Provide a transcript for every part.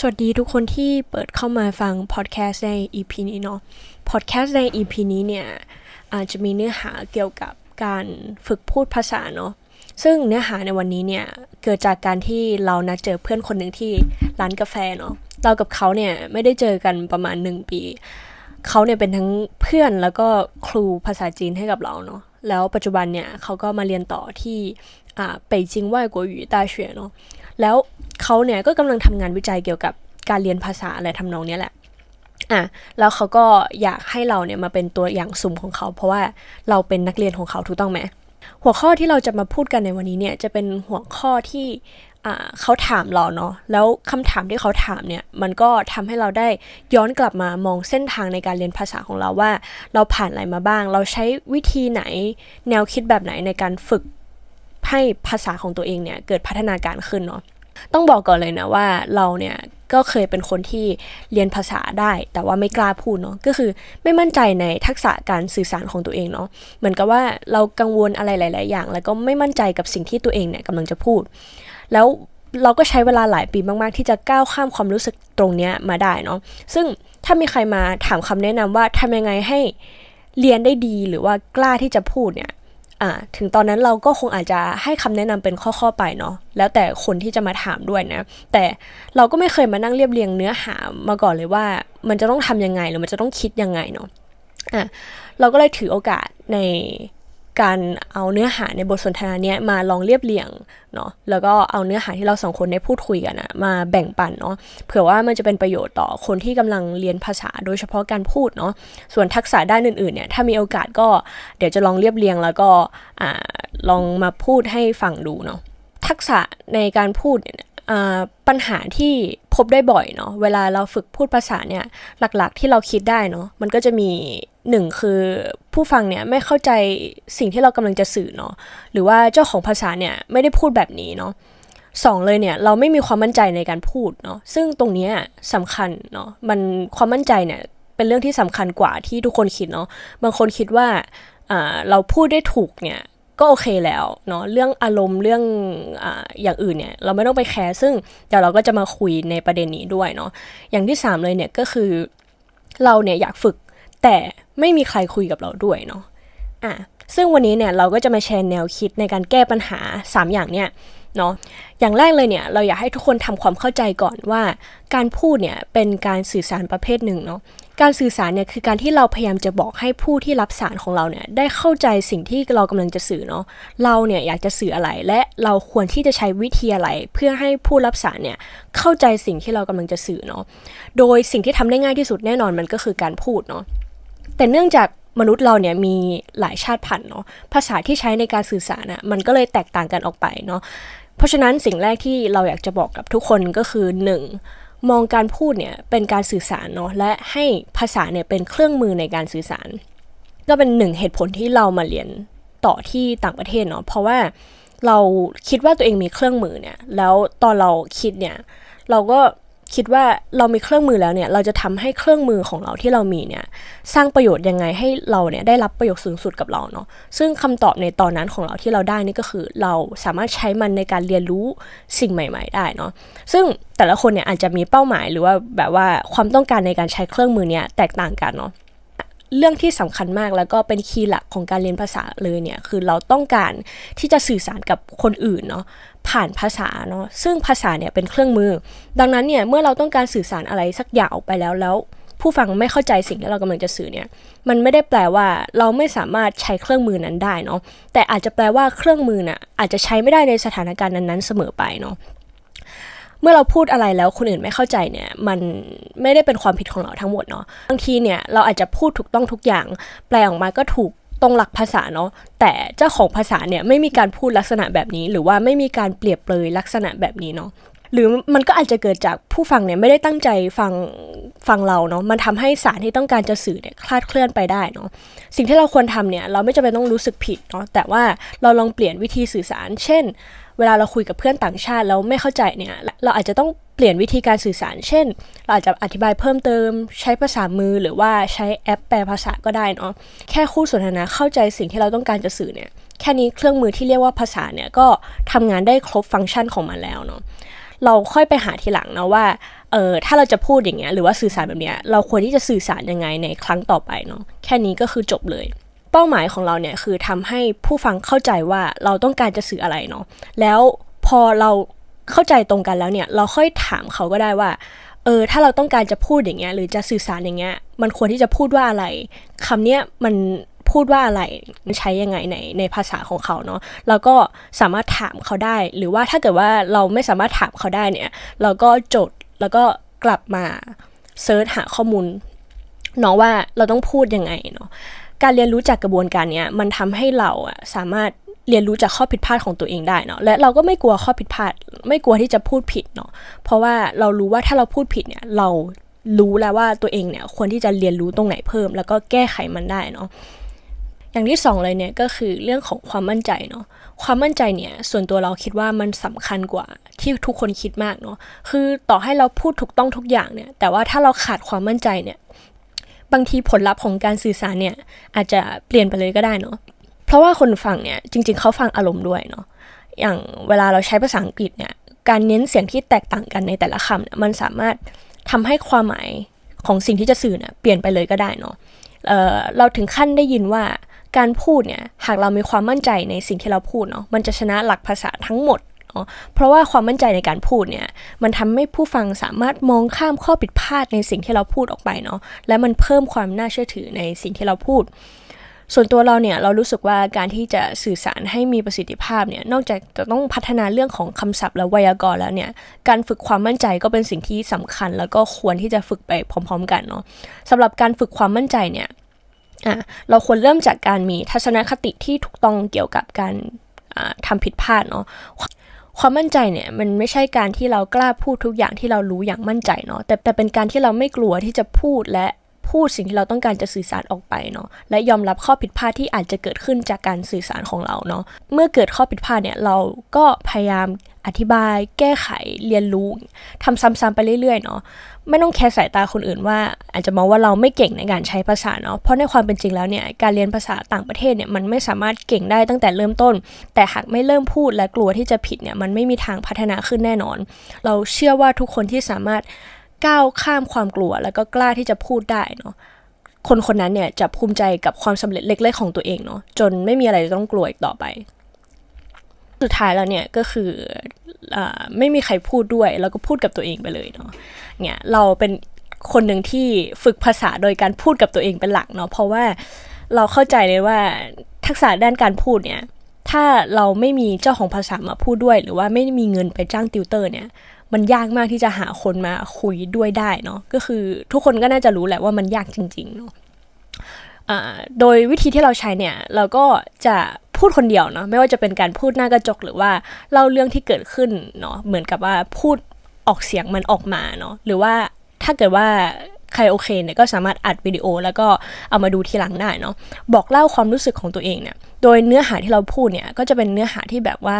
สวัสดีทุกคนที่เปิดเข้ามาฟังพอดแคสต์ใน EP นี้เนาะ พอดแคสต์ใน EP นี้เนี่ยอาจจะมีเนื้อหาเกี่ยวกับการฝึกพูดภาษาเนาะ ซึ่งเนื้อหาในวันนี้เนี่ยเกิดจากการที่เรานัดเจอเพื่อนคนหนึ่งที่ร้านกาแฟเนาะ เรากับเขาเนี่ยไม่ได้เจอกันประมาณหนึ่งปี เขาเนี่ยเป็นทั้งเพื่อนแล้วก็ครูภาษาจีนให้กับเราเนาะ แล้วปัจจุบันเนี่ยเขาก็มาเรียนต่อที่อ่า北京外国语大学เนาะ แล้ว เขาเนี่ยก็กำลังทำงานวิจัยเกี่ยวกับการเรียนภาษาอะไรทำนองเนี้ยแหละอะแล้วเขาก็อยากให้เราเนี่ยมาเป็นตัวอย่างสุ่มของเขา เพราะว่าเราเป็นนักเรียนของเขาถูกต้องไหมหัวข้อที่เราจะมาพูดกันในวันนี้เนี่ยจะเป็นหัวข้อที่เขาถามเราเนาะแล้วคำถามที่เขาถามเนี่ยมันก็ทำให้เราได้ย้อนกลับมามองเส้นทางในการเรียนภาษาของเราว่า เราผ่านอะไรมาบ้าง เราใช้วิธีไหนแนวคิดแบบไหนในการฝึกให้ภาษาของตัวเองเนี่ยเกิดพัฒนาการขึ้นเนาะ ต้องบอกก่อนเลยนะว่าเราเนี่ยก็เคยเป็นคนที่เรียนภาษาได้ แต่ว่าไม่กล้าพูดเนาะก็คือไม่มั่นใจในทักษะการสื่อสารของตัวเองเนาะเหมือนกับว่าเรากังวลอะไรหลาย ๆ อย่าง แล้วก็ไม่มั่นใจกับสิ่งที่ตัวเองเนี่ยกำลังจะพูด แล้วเราก็ใช้เวลาหลายปีมาก ๆ ที่จะก้าวข้ามความรู้สึกตรงเนี้ยมาได้เนาะซึ่งถ้ามีใครมาถามคำแนะนำว่าทำยังไงให้เรียนได้ดีหรือว่ากล้าที่จะพูดเนี่ย อ่าถึงตอนนั้นเราก็คงอาจจะให้คำแนะนำเป็นข้อๆไปเนาะแล้วแต่คนที่จะมาถามด้วยนะ แต่เราก็ไม่เคยมานั่งเรียบเรียงเนื้อหามาก่อนเลยว่า มันจะต้องทำยังไงหรือมันจะต้องคิดยังไงเนาะอะเราก็เลยถือโอกาสใน การเอาเนื้อหาในบทสนทนาเนี้ยมาลองเรียบเรียงเนาะแล้วก็เอาเนื้อหาที่เราสองคนได้พูดคุยกันอะมาแบ่งปันเนาะเผื่อว่ามันจะเป็นประโยชน์ต่อคนที่กำลังเรียนภาษาโดยเฉพาะการพูดเนาะส่วนทักษะด้านอื่นๆเนี่ยถ้ามีโอกาสก็เดี๋ยวจะลองเรียบเรียงแล้วก็อ่าลองมาพูดให้ฟังดูเนาะทักษะในการพูดเนี่ยปัญหาที่พบได้บ่อยเนาะเวลาเราฝึกพูดภาษาเนี่ยหลักๆที่เราคิดได้เนาะมันก็จะมี หนึ่งคือผู้ฟังเนี่ยไม่เข้าใจสิ่งที่เรากำลังจะสื่อเนาะหรือว่าเจ้าของภาษาเนี่ยไม่ได้พูดแบบนี้เนาะสองเลยเนี่ยเราไม่มีความมั่นใจในการพูดเนาะซึ่งตรงนี้ยสำคัญเนาะมันความมั่นใจเนี่ยเป็นเรื่องที่สำคัญกว่าที่ทุกคนคิดเนาะบางคนคิดว่าเราพูดได้ถูกเนี่ยก็โอเคแล้วเนาะเรื่องอารมณ์เรื่องออย่างอื่นเนี่ยเราไม่ต้องไปแคร์ซึ่งเดี๋ยวเราก็จะมาคุยในประเด็นนี้ด้วยเนาะอย่างที่ 3 เลยเนี่ยก็คือเราเนี่ยอยากฝึก แต่ไม่มีใครคุยกับเราด้วยเนาะอะซึ่งวันนี้เนี่ยเราก็จะมาแชร์แนวคิดในการแก้ปัญหา 3 อย่างเนี่ยเนาะอย่างแรกเลยเนี่ยเราอยากให้ทุกคนทำความเข้าใจก่อนว่า การพูดเนี่ยเป็นการสื่อสารประเภทหนึ่งเนาะการสื่อสารเนี่ยคือการที่เราพยายามจะบอกให้ผู้ที่รับสารของเราเนี่ยได้เข้าใจสิ่งที่เรากำลังจะสื่อเนาะเราเนี่ยอยากจะสื่ออะไรและเราควรที่จะใช้วิธีอะไร เพื่อให้ผู้รับสารเนี่ยเข้าใจสิ่งที่เรากำลังจะสื่อเนาะโดยสิ่งที่ทำได้ง่ายที่สุดแน่นอนมันก็คือการพูดเนาะ แต่เนื่องจากมนุษย์เราเนี่ยมีหลายชาติพันธุ์เนาะภาษาที่ใช้ในการสื่อสารน่ะมันก็เลยแตกต่างกันออกไปเนาะเพราะฉะนั้นสิ่งแรกที่เราอยากจะบอกกับทุกคนก็คือ 1. มองการพูดเนี่ยเป็นการสื่อสารเนาะและให้ภาษาเนี่ยเป็นเครื่องมือในการสื่อสาร ก็เป็นหนึ่งเหตุผลที่เรามาเรียนต่อที่ต่างประเทศเนาะเพราะว่าเราคิดว่าตัวเองมีเครื่องมือเนี่ยแล้วตอนเราคิดเนี่ยเราก็ คิดว่าเรามีเครื่องมือแล้วเนี่ยเราจะทำให้เครื่องมือของเราที่เรามีเนี่ยสร้างประโยชน์ยังไงให้เราเนี่ยได้รับประโยชน์สูงสุดกับเราเนาะซึ่งคำตอบในตอนนั้นของเราที่เราได้นี่ก็คือ เราสามารถใช้มันในการเรียนรู้สิ่งใหม่ ๆ ได้เนาะซึ่งแต่ละคนเนี่ยอาจจะมีเป้าหมายหรือว่าแบบว่าความต้องการในการใช้เครื่องมือเนี่ยแตกต่างกันเนาะ เรื่องที่สำคัญมากแล้วก็เป็นคีย์หลักของการเรียนภาษาเลยเนี่ยคือเราต้องการที่จะสื่อสารกับคนอื่นเนาะผ่านภาษาเนาะซึ่งภาษาเนี่ยเป็นเครื่องมือ ดังนั้นเนี่ยเมื่อเราต้องการสื่อสารอะไรสักอย่างออกไปแล้วแล้ว ผู้ฟังไม่เข้าใจสิ่งที่เรากำลังจะสื่อเนี่ยมันไม่ได้แปลว่าเราไม่สามารถใช้เครื่องมือนั้นได้เนาะแต่อาจจะแปลว่าเครื่องมือน่ะอาจจะใช้ไม่ได้ในสถานการณ์นั้นๆเสมอไปเนาะ เมื่อเราพูดอะไรแล้วคนอื่นไม่เข้าใจเนี่ย มันไม่ได้เป็นความผิดของเราทั้งหมดเนาะบางทีเนี่ยเราอาจจะพูดถูกต้องทุกอย่าง แปลออกมาก็ถูกตรงหลักภาษาเนาะแต่เจ้าของภาษาเนี่ยไม่มีการพูดลักษณะแบบนี้ หรือว่าไม่มีการเปรียบเปรยลักษณะแบบนี้เนาะ หรือมันก็อาจจะเกิดจากผู้ฟังเนี่ยไม่ได้ตั้งใจฟังฟังเราเนาะมันทำให้สารที่ต้องการจะสื่อเนี่ยคลาดเคลื่อนไปได้เนาะสิ่งที่เราควรทำเนี่ยเราไม่จำเป็นต้องรู้สึกผิดเนาะแต่ว่าเราลองเปลี่ยนวิธีสื่อสาร เช่น เวลาเราคุยกับเพื่อนต่างชาติแล้วไม่เข้าใจเนี่ยเราอาจจะต้องเปลี่ยนวิธีการสื่อสาร เช่น เราอาจจะอธิบายเพิ่มเติม ใช้ภาษามือหรือว่าใช้แอปแปลภาษาก็ได้เนาะแค่คู่สนทนาเข้าใจสิ่งที่เราต้องการจะสื่อเนี่ยแค่นี้เครื่องมือที่เรียกว่าภาษาเนี่ยก็ทำงานได้ครบฟังก์ชันของมันแล้วเนาะ เราค่อยไปหาทีหลังนะว่าเออถ้าเราจะพูดอย่างเงี้ยหรือว่าสื่อสารแบบเนี้ยเราควรที่จะสื่อสารยังไงในครั้งต่อไปเนาะแค่นี้ก็คือจบเลย เป้าหมายของเราเนี่ยคือทำให้ผู้ฟังเข้าใจว่าเราต้องการจะสื่ออะไรเนาะแล้วพอเราเข้าใจตรงกันแล้วเนี่ยเราค่อยถามเขาก็ได้ว่าเออถ้าเราต้องการจะพูดอย่างเงี้ยหรือจะสื่อสารอย่างเงี้ยมันควรที่จะพูดว่าอะไรคำเนี้ยมัน พูดว่าอะไรใช้ยังไงในในภาษาของเขาเนาะเราก็สามารถถามเขาได้ หรือว่าถ้าเกิดว่าเราไม่สามารถถามเขาได้เนี่ย เราก็จดแล้วก็กลับมาเซิร์ชหาข้อมูลเนาะว่าเราต้องพูดยังไงเนาะการเรียนรู้จากกระบวนการเนี้ยมันทำให้เราอะสามารถเรียนรู้จากข้อผิดพลาดของตัวเองได้เนาะและเราก็ไม่กลัวข้อผิดพลาด ไม่กลัวที่จะพูดผิดเนาะเพราะว่าเรารู้ว่าถ้าเราพูดผิดเนี่ยเรารู้แล้วว่าตัวเองเนี่ยควรที่จะเรียนรู้ตรงไหนเพิ่ม แล้วก็แก้ไขมันได้เนาะ อย่างที่สองเลยเนี่ยก็คือเรื่องของความมั่นใจเนาะความมั่นใจเนี่ยส่วนตัวเราคิดว่ามันสำคัญกว่าที่ทุกคนคิดมากเนาะคือต่อให้เราพูดถูกต้องทุกอย่างเนี่ย แต่ว่าถ้าเราขาดความมั่นใจเนี่ยบางทีผลลัพธ์ของการสื่อสารเนี่ยอาจจะเปลี่ยนไปเลยก็ได้เนาะเพราะว่าคนฟังเนี่ยจริง ๆเขาฟังอารมณ์ด้วยเนาะอย่างเวลาเราใช้ภาษาอังกฤษเนี่ยการเน้นเสียงที่แตกต่างกันในแต่ละคำเนี่ยมันสามารถทำให้ความหมายของสิ่งที่จะสื่อเนี่ยเปลี่ยนไปเลยก็ได้เนาะเเราถึงขั้นได้ยินว่า การพูดเนี่ยหากเรามีความมั่นใจในสิ่งที่เราพูดเนาะมันจะชนะหลักภาษาทั้งหมดเนาะเพราะว่าความมั่นใจในการพูดเนี่ยมันทำให้ผู้ฟังสามารถมองข้ามข้อผิดพลาดในสิ่งที่เราพูดออกไปเนาะและมันเพิ่มความน่าเชื่อถือในสิ่งที่เราพูด ส่วนตัวเราเนี่ยเรารู้สึกว่าการที่จะสื่อสารให้มีประสิทธิภาพเนี่ยนอกจากจะต้องพัฒนาเรื่องของคำศัพท์และไวยากรณ์แล้วเนี่ยการฝึกความมั่นใจก็เป็นสิ่งที่สำคัญ แล้วก็ควรที่จะฝึกไปพร้อม ๆ กันเนาะสำหรับการฝึกความมั่นใจเนี่ย อะเราควรเริ่มจากการมีทัศนคติที่ถูกต้องเกี่ยวกับการทำผิดพลาดเนาะความมั่นใจเนี่ยมันไม่ใช่การที่เรากล้าพูดทุกอย่างที่เรารู้อย่างมั่นใจเนาะแต่แต่เป็นการที่เราไม่กลัวที่จะพูดและพูดสิ่งที่เราต้องการจะสื่อสารออกไปเนาะและยอมรับข้อผิดพลาดที่อาจจะเกิดขึ้นจากการสื่อสารของเราเนาะเมื่อเกิดข้อผิดพลาดเนี่ยเราก็พยายาม อธิบาย แก้ไขเรียนรู้ทำซ้ำๆไปเรื่อยๆเนาะไม่ต้องแคร์สายตาคนอื่นว่า อาจจะมองว่าเราไม่เก่งในการใช้ภาษาเนาะเพราะในความเป็นจริงแล้วเนี่ยการเรียนภาษาต่างประเทศเนี่ยมันไม่สามารถเก่งได้ตั้งแต่เริ่มต้น แต่หากไม่เริ่มพูดและกลัวที่จะผิดเนี่ยมันไม่มีทางพัฒนาขึ้นแน่นอน เราเชื่อว่าทุกคนที่สามารถก้าวข้ามความกลัว แล้วก็กล้าที่จะพูดได้เนาะคนคนนั้นเนี่ยจะภูมิใจกับความสำเร็จเล็กๆของตัวเองเนาะจนไม่มีอะไรต้องกลัวอีกต่อไป สุดท้ายแล้วเนี่ยก็คืออไม่มีใครพูดด้วย แล้วก็พูดกับตัวเองไปเลยเนาะเนี่ยเราเป็นคนหนึ่งที่ฝึกภาษาโดยการพูดกับตัวเองเป็นหลักเนาะเพราะว่าเราเข้าใจเลยว่าทักษะด้านการพูดเนี่ยถ้าเราไม่มีเจ้าของภาษามาพูดด้วย หรือว่าไม่มีเงินไปจ้างติวเตอร์เนี่ยมันยากมากที่จะหาคนมาคุยด้วยได้เนาะก็คือทุกคนก็น่าจะรู้แหละว่ามันยากจริงๆเนาะโดยวิธีที่เราใช้เนี่ยเราก็จะ พูดคนเดียวเนาะไม่ว่าจะเป็นการพูดหน้ากระจกหรือว่าเล่าเรื่องที่เกิดขึ้นเนาะเหมือนกับว่าพูดออกเสียงมันออกมาเนาะหรือว่าถ้าเกิดว่าใครโอเคเนี่ยก็สามารถอัดวิดีโอแล้วก็เอามาดูทีหลังได้เนาะบอกเล่าความรู้สึกของตัวเองเนี่ยโดยเนื้อหาที่เราพูดเนี่ยก็จะเป็นเนื้อหาที่แบบว่า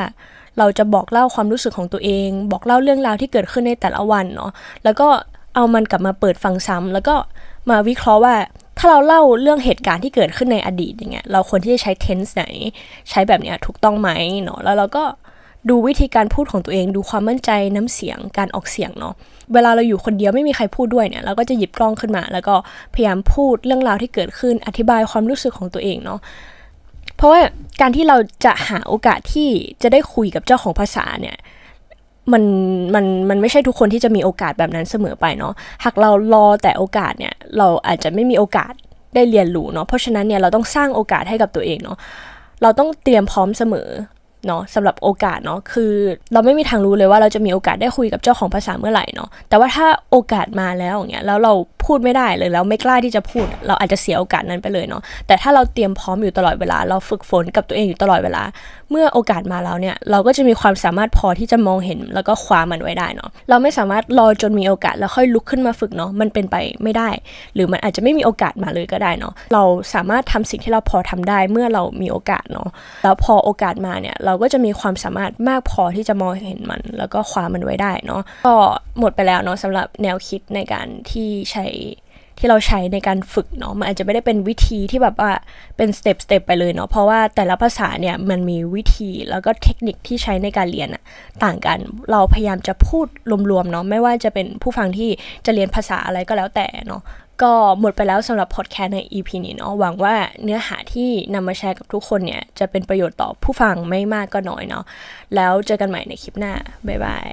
เราจะบอกเล่าความรู้สึกของตัวเอง บอกเล่าเรื่องราวที่เกิดขึ้นในแต่ละวันเนาะแล้วก็เอามันกลับมาเปิดฟังซ้ำแล้วก็มาวิเคราะห์ว่า ถ้าเราเล่าเรื่องเหตุการณ์ที่เกิดขึ้นในอดีตอย่างเงี้ยเราควรที่จะใช้ tense ไหน ใช้แบบเนี้ยถูกต้องไหมเนาะแล้วเราก็ดูวิธีการพูดของตัวเองดูความมั่นใจน้ำเสียงการออกเสียงเนาะเวลาเราอยู่คนเดียวไม่มีใครพูดด้วยเนี่ยเราก็จะหยิบกล้องขึ้นมา แล้วก็พยายามพูดเรื่องราวที่เกิดขึ้นอธิบายความรู้สึกของตัวเองเนาะเพราะว่าการที่เราจะหาโอกาสที่จะได้คุยกับเจ้าของภาษาเนี่ย มันมันมันไม่ใช่ทุกคนที่จะมีโอกาสแบบนั้นเสมอไปเนาะหากเรารอแต่โอกาสเนี่ยเราอาจจะไม่มีโอกาสได้เรียนรู้เนาะเพราะฉะนั้นเนี่ยเราต้องสร้างโอกาสให้กับตัวเองเนาะเราต้องเตรียมพร้อมเสมอเนาะสำหรับโอกาสเนาะคือเราไม่มีทางรู้เลยว่าเราจะมีโอกาสได้คุยกับเจ้าของภาษาเมื่อไหร่เนาะแต่ว่าถ้าโอกาสมาแล้วอย่างเงี้ยแล้วเรา พูดไม่ได้เลยแล้วไม่กล้าที่จะพูด เราอาจจะเสียโอกาสนั้นไปเลยเนาะแต่ถ้าเราเตรียมพร้อมอยู่ตลอดเวลา เราฝึกฝนกับตัวเองอยู่ตลอดเวลา เมื่อโอกาสมาแล้วเนี่ยเราก็จะมีความสามารถพอที่จะมองเห็น แล้วก็คว้ามันไว้ได้เนาะเราไม่สามารถรอจนมีโอกาสแล้วค่อยลุกขึ้นมาฝึกเนาะมันเป็นไปไม่ได้ หรือมันอาจจะไม่มีโอกาสมาเลยก็ได้เนาะเราสามารถทำสิ่งที่เราพอทำได้เมื่อเรามีโอกาสเนาะแล้วพอโอกาสมาเนี่ยเราก็จะมีความสามารถมากพอที่จะมองเห็นมัน แล้วก็คว้ามันไว้ได้เนาะก็หมดไปแล้วเนาะสำหรับแนวคิดในการที่ใช้ที่เราใช้ในการฝึกเนาะมันอาจจะไม่ได้เป็นวิธีที่แบบว่าเป็นสเต็ปสเต็ปไปเลยเนาะเพราะว่าแต่ละภาษาเนี่ยมันมีวิธีแล้วก็เทคนิคที่ใช้ในการเรียนอะต่างกันเราพยายามจะพูดรวมๆเนาะไม่ว่าจะเป็นผู้ฟังที่จะเรียนภาษาอะไรก็แล้วแต่เนาะก็หมดไปแล้วสำหรับพอดแคสต์ใน EP นี้เนาะหวังว่าเนื้อหาที่นำมาแชร์กับทุกคนเนี่ย จะเป็นประโยชน์ต่อผู้ฟังไม่มากก็น้อยเนาะแล้วเจอกันใหม่ในคลิปหน้าบ๊ายบาย